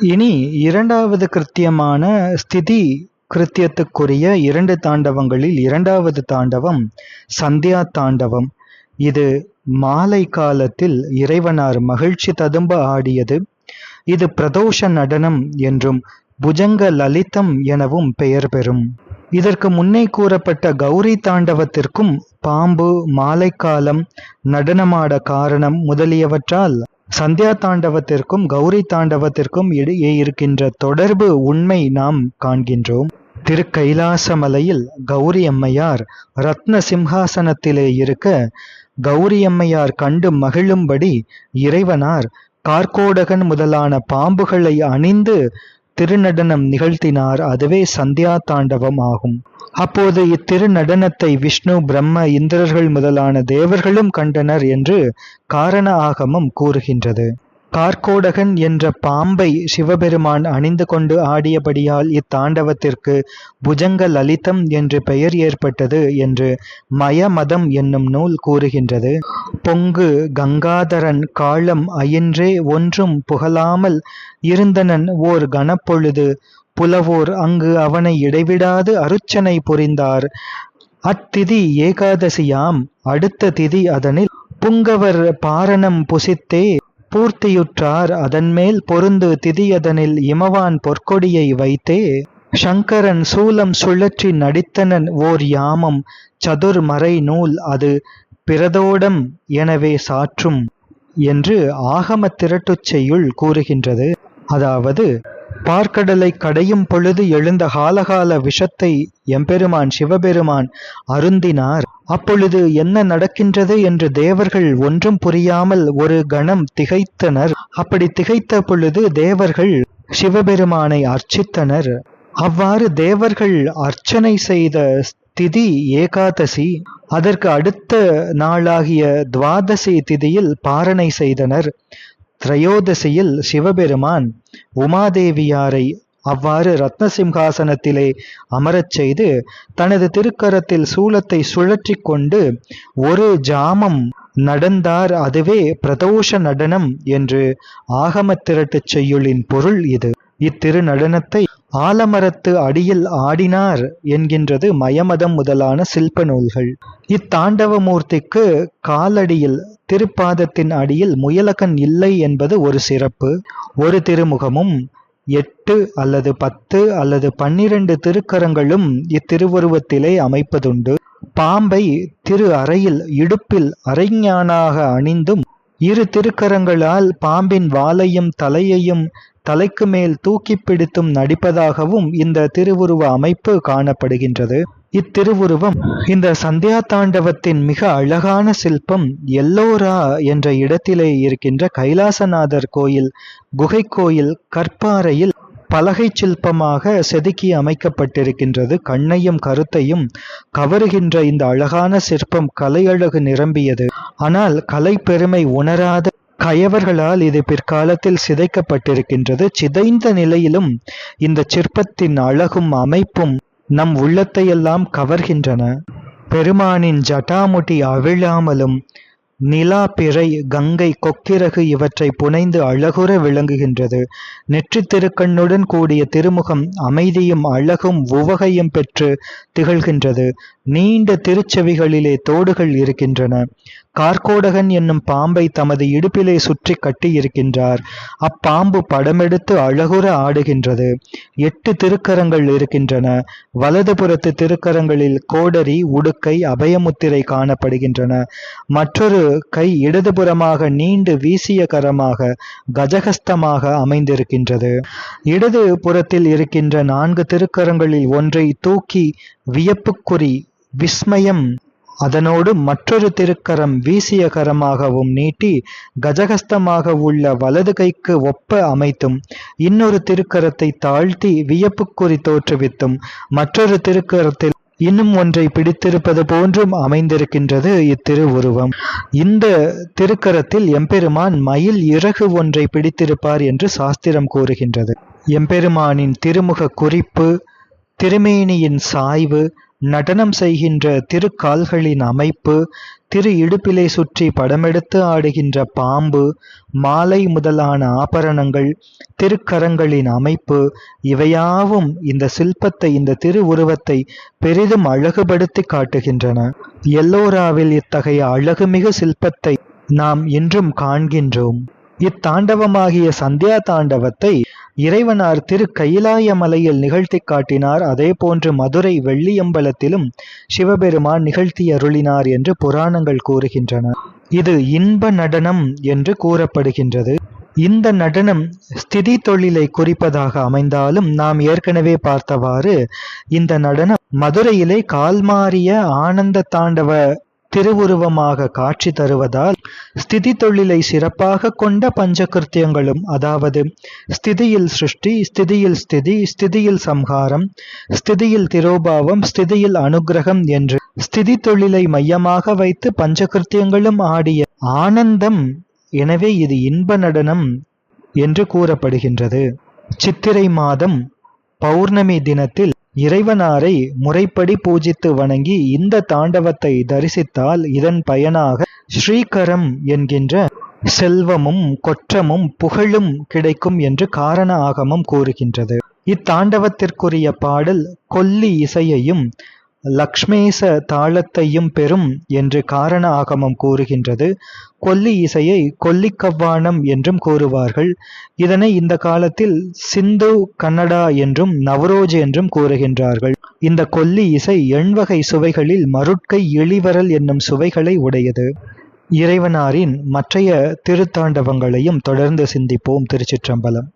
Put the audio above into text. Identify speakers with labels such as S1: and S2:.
S1: இனி இரண்டாவது கிருத்தியமான ஸ்திதி கிருத்தியத்துக்குரிய இரண்டு தாண்டவங்களில் இரண்டாவது தாண்டவம் சந்தியா தாண்டவம். இது மாலை காலத்தில் இறைவனார் மகிழ்ச்சி ததும்ப ஆடியது. இது பிரதோஷ நடனம் என்றும் புஜங்க லலிதம் எனவும் பெயர் பெறும். இதற்கு முன்னே கூறப்பட்ட கௌரி தாண்டவத்திற்கும் பாம்பு மாலைக்காலம் நடனமாட காரணம் முதலியவற்றால் சந்தியா தாண்டவத்திற்கும் கௌரி தாண்டவத்திற்கும் இடையே இருக்கின்ற தொடர்பு உண்மை நாம் காண்கின்றோம். திருக்கைலாசமலையில் கௌரி அம்மையார் ரத்ன சிம்ஹாசனத்திலே இருக்க கௌரி அம்மையார் கண்டு மகிழும்படி இறைவனார் கார்கோடகன் முதலான பாம்புகளை அணிந்து திருநடனம் நிகழ்த்தினார். அதுவே சந்தியா தாண்டவம் ஆகும். அப்போது இத்திருநடனத்தை விஷ்ணு பிரம்ம இந்திரர்கள் முதலான தேவர்களும் கண்டனர் என்று காரண ஆகமம் கூறுகின்றது. கார்கோடகன் என்ற பாம்பை சிவபெருமான் அணிந்து கொண்டு ஆடியபடியால் இத்தாண்டவத்திற்கு புஜங்க லலிதம் என்று பெயர் ஏற்பட்டது என்று மயமதம் என்னும் நூல் கூறுகின்றது. பொங்கு கங்காதரன் காலம் அயின்றே ஒன்றும் புகழாமல் இருந்தனன் ஓர் கணப்பொழுது புலவோர் அங்கு அவனை இடைவிடாது அருச்சனை புரிந்தார். அத்திதி ஏகாதசியாம் அடுத்த திதி அதனில். புங்கவர் பாரணம் புசித்தே பூர்த்தியுற்றார். அதன்மேல் பொருந்து திதியதனில் இமவான் பொற்கொடியை வைத்தே சங்கரன் சூலம் சுழற்றி நடித்தனன் ஓர் யாமம் சதுர்மறை நூல் அது பிரதோடம் எனவே சாற்றும் என்று ஆகம திரட்டுச் செய்யுள் கூறுகின்றது. அதாவது பார்க்கடலை கடையும் பொழுது எழுந்த காலகால விஷத்தை எம்பெருமான் சிவபெருமான் அருந்தினார். அப்பொழுது என்ன நடக்கின்றது என்று தேவர்கள் ஒன்றும் புரியாமல் ஒரு கணம் திகைத்தனர். அப்படி திகைத்த பொழுது தேவர்கள் சிவபெருமானை அர்ச்சித்தனர். அவ்வாறு தேவர்கள் அர்ச்சனை செய்த திதி ஏகாதசி அதற்கு அடுத்த நாளாகிய துவாதசி திதியில் பாரணை செய்தனர். திரையோதசியில் சிவபெருமான் உமாதேவியாரை அவ்வாறு ரத்ன சிம்ஹாசனத்திலே அமரச் செய்து தனது திருக்கரத்தில் சூலத்தை சுழற்றி கொண்டு ஒரு ஜாமம் நடந்தார் அதுவே பிரதோஷ நடனம் என்று ஆகமத் திரட்டுச் செய்யுளின் பொருள் இது. இத்திரு நடனத்தை ஆலமரத்து அடியில் ஆடினார் என்கின்றது மயமதம் முதலான சில்ப நூல்கள். இத்தாண்டவமூர்த்திக்கு காலடியில் திருப்பாதத்தின் அடியில் முயலகன் இல்லை என்பது ஒரு சிறப்பு. ஒரு திருமுகமும் எட்டு அல்லது பத்து அல்லது பன்னிரண்டு திருக்கரங்களும் இத்திருவுருவத்திலே அமைப்பதுண்டு. பாம்பை திரு அறையில் இடுப்பில் அரைஞானாக அணிந்தும் இரு திருக்கரங்களால் பாம்பின் வாலையும் தலையையும் தலைக்கு மேல் தூக்கி பிடித்தும் நடிப்பதாகவும் இந்த திருவுருவ அமைப்பு காணப்படுகின்றது. இத்திருவுருவம் இந்த சந்தியா தாண்டவத்தின் மிக அழகான சிற்பம் எல்லோரா என்ற இடத்திலே இருக்கின்ற கைலாசநாதர் கோயில் குகை கோயில் கற்பாறையில் பலகை சிற்பமாக செதுக்கி அமைக்கப்பட்டிருக்கின்றது. கண்ணையும் கருத்தையும் கவருகின்ற இந்த அழகான சிற்பம் கலையழகு நிரம்பியது. ஆனால் கலை பெருமை உணராத கயவர்களால் இது பிற்காலத்தில் சிதைக்கப்பட்டிருக்கின்றது. சிதைந்த நிலையிலும் இந்த சிற்பத்தின் அழகும் அமைப்பும் நம் உள்ளத்தையெல்லாம் கவர்கின்றன. பெருமானின் ஜட்டாமுட்டி அவிழாமலும் நிலா பிறை கங்கை கொக்கிரகு இவற்றை புனைந்து அழகுற விளங்குகின்றது. நெற்றி திருக்கண்ணுடன் கூடிய திருமுகம் அமைதியும் அழகும் உவகையும் பெற்று திகழ்கின்றது. நீண்ட திருச்செவிகளிலே தோடுகள் இருக்கின்றன. கார்கோடகன் என்னும் பாம்பை தமது இடுப்பிலே சுற்றி கட்டியிருக்கின்றார். அப்பாம்பு படமெடுத்து அழகுற ஆடுகின்றது. எட்டு திருக்கரங்கள் இருக்கின்றன. வலதுபுறத்து திருக்கரங்களில் கோடரி உடுக்கை அபயமுத்திரை காணப்படுகின்றன. மற்றொரு கை இடதுபுறமாக நீண்டு வீசிய கரமாக கஜகஸ்தமாக அமைந்திருக்கின்றது. இடது புறத்தில் இருக்கின்ற நான்கு திருக்கரங்களில் ஒன்றை தூக்கி வியப்புக்குறி விஸ்மயம் அதனோடு மற்றொரு திருக்கரம் வீசிய கரமாகவும் நீட்டி கஜகஸ்தமாக உள்ள வலது கைக்கு ஒப்ப அமைத்தும் இன்னொரு திருக்கரத்தை தாழ்த்தி வியப்புக்குறி தோற்றுவித்தும் மற்றொரு திருக்கரத்தில் இன்னும் ஒன்றை பிடித்திருப்பது போன்றும் அமைந்திருக்கின்றது இத்திரு உருவம் இந்த திருக்கரத்தில் எம்பெருமான் மயில் இறகு ஒன்றை பிடித்திருப்பார் என்று சாஸ்திரம் கூறுகின்றது. எம்பெருமானின் திருமுக குறிப்பு திருமேனியின் சாய்வு நடனம் செய்கின்ற திருக்கால்களின் அமைப்பு திரு இடுப்பிலை சுற்றி படமெடுத்து ஆடுகின்ற பாம்பு மாலை முதலான ஆபரணங்கள் திருக்கரங்களின் அமைப்பு இவையாவும் இந்த சிற்பத்தை இந்த திரு உருவத்தை பெரிதும் அழகுபடுத்தி காட்டுகின்றன. எல்லோராவில் இத்தகைய அழகுமிகு சிற்பத்தை நாம் இன்றும் காண்கின்றோம். இத்தாண்டவமாகிய சந்தியா தாண்டவத்தை இறைவனார் திரு கைலாய மலையில் நிகழ்த்தி காட்டினார். அதே போன்று மதுரை வெள்ளியம்பலத்திலும் சிவபெருமான் நிகழ்த்தி அருளினார் என்று புராணங்கள் கூறுகின்றன. இது இன்ப நடனம் என்று கூறப்படுகின்றது. இந்த நடனம் ஸ்திதி தொழிலை குறிப்பதாக அமைந்தாலும் நாம் ஏற்கனவே பார்த்தவாறு இந்த நடனம் மதுரையிலே கால்மாறிய ஆனந்த தாண்டவ திருவுருவமாக காட்சி தருவதால் ஸ்திதி தொழிலை சிறப்பாக கொண்ட பஞ்சகிருத்தியங்களும் அதாவது ஸ்திதியில் சிருஷ்டி ஸ்திதியில் ஸ்திதி ஸ்திதியில் சம்ஹாரம் ஸ்திதியில் திரோபாவம் ஸ்திதியில் அனுகிரகம் என்று ஸ்திதி தொழிலை மையமாக வைத்து பஞ்சகிருத்தியங்களும் ஆடிய ஆனந்தம். எனவே இது இன்ப நடனம் என்று கூறப்படுகின்றது. சித்திரை மாதம் பௌர்ணமி தினத்தில் இறைவனாரை முறைப்படி பூஜித்து வணங்கி இந்த தாண்டவத்தை தரிசித்தால் இதன் பயனாக ஸ்ரீகரம் என்கின்ற செல்வமும் கொற்றமும் புகழும் கிடைக்கும் என்று காரண ஆகமம் கூறுகின்றது. இத்தாண்டவத்திற்குரிய பாடல் கொல்லி இசையையும் லக்ஷ்மேச தாளத்தையும் பெறும் என்று காரண ஆகமம் கூறுகின்றது. கொல்லி இசையை கொல்லிக்கவ்வானம் என்றும் கூறுவார்கள். இதனை இந்த காலத்தில் சிந்து கன்னடா என்றும் நவரோஜ் என்றும் கூறுகின்றார்கள். இந்த கொல்லி இசை எண்வகை சுவைகளில் மருட்கை இழிவரல் என்னும் சுவைகளை உடையது. இறைவனாரின் மற்றைய திருத்தாண்டவங்களையும் தொடர்ந்து சிந்திப்போம் திருச்சிற்றம்பலம்.